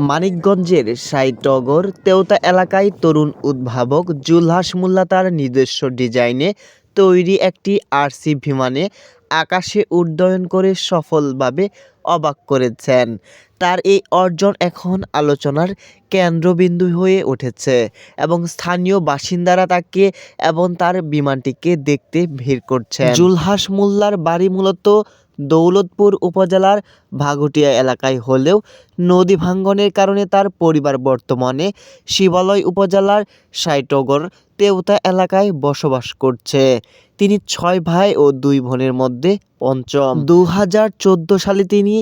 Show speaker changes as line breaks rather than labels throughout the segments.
মানিকগঞ্জের সাইটগর তেওতা এলাকায় তরুণ উদ্ভাবক জুলহাস মোল্লা তার নিজস্ব ডিজাইনে তৈরি একটি আরসি বিমানে আকাশে উড্ডয়ন করে সফলভাবে অবাক করেছেন। তার এই অর্জন এখন আলোচনার কেন্দ্রবিন্দু হয়ে উঠেছে এবং স্থানীয় বাসিন্দারা তাকে এবং তার বিমানটিকে দেখতে ভিড় করছেন। জুলহাস মোল্লার বাড়ি মূলত দৌলতপুর উপজেলার ভাগুটিয়া এলাকায় হলেও নদী ভাঙ্গনের কারণে তার পরিবার বর্তমানে শিবালয় উপজেলার সাইটগর তেওতা এলাকায় বসবাস করছে। তিনি ছয় ভাই ও দুই বোনের মধ্যে পঞ্চম। দু হাজার চোদ্দ সালে তিনি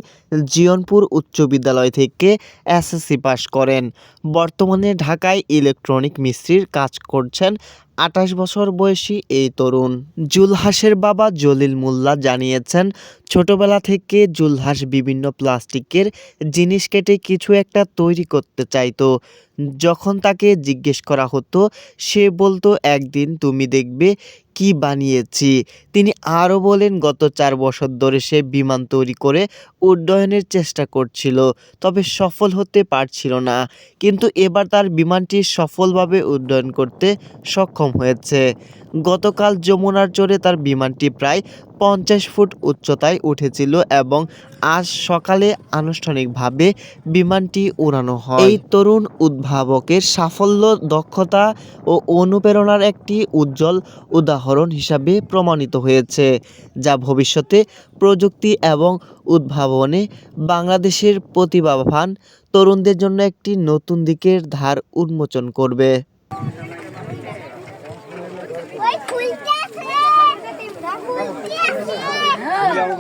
জিয়নপুর উচ্চ বিদ্যালয় থেকে এসএসসি পাশ করেন। বর্তমানে ঢাকায় ইলেকট্রনিক মিস্ত্রির কাজ করছেন আঠাশ বছর বয়সী এই তরুণ। জুলহাসের বাবা জলিল মোল্লা জানিয়েছেন, ছোটবেলা থেকে জুলহাস বিভিন্ন প্লাস্টিকের জিনিস কেটে কিছু একটা তৈরি করতে চাইতো। যখন তাকে জিজ্ঞেস করা হতো, সে বলতো, একদিন তুমি দেখবে কি বানিয়েছি? তিনি আরও বলেন, গত চার বছর ধরে সে বিমান তৈরি করে উড্ডয়নের চেষ্টা করছিল, তবে সফল হতে পারছিল না। কিন্তু এবার তার বিমানটি সফলভাবে উড্ডয়ন করতে সক্ষম হয়েছে। গতকাল যমুনার চরে তার বিমানটি প্রায় পঞ্চাশ ফুট উচ্চতায় উঠেছিল এবং আজ সকালে আনুষ্ঠানিকভাবে বিমানটি উড়ানো হয়। এই তরুণ উদ্ভাবকের সাফল্য, দক্ষতা ও অনুপ্রেরণার একটি উজ্জ্বল উদাহরণ হিসাবে প্রমাণিত হয়েছে, যা ভবিষ্যতে প্রযুক্তি এবং উদ্ভাবনে বাংলাদেশের প্রতিভাবান তরুণদের জন্য একটি নতুন দিকের ধার উন্মোচন করবে
ওই খুলতে আছে খুলতে আছে
আমাকে বাক করতে দিই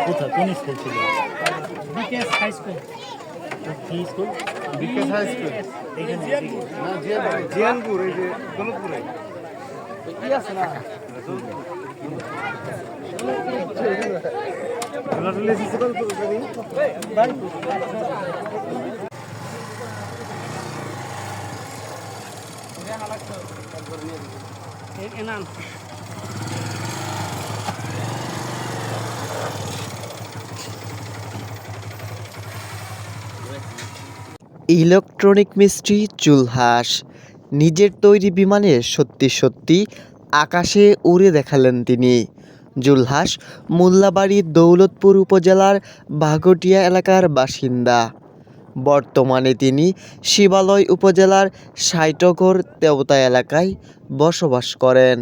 কোথায় কোন স্কুল? ছিল বিকেএস
জিয়ানপুর
এনান
ইলেকট্রনিক মিস্ত্রি চুলহাস। নিজের তৈরি বিমানে সত্যি সত্যি আকাশে উড়ে দেখালেন তিনি। জুলহাস মোল্লাবাড়ি দৌলতপুর উপজেলার বাঘটিয়া এলাকার বাসিন্দা। বর্তমানে তিনি শিবালয় উপজেলার সাইটগর তেওতা এলাকায় বসবাস করেন।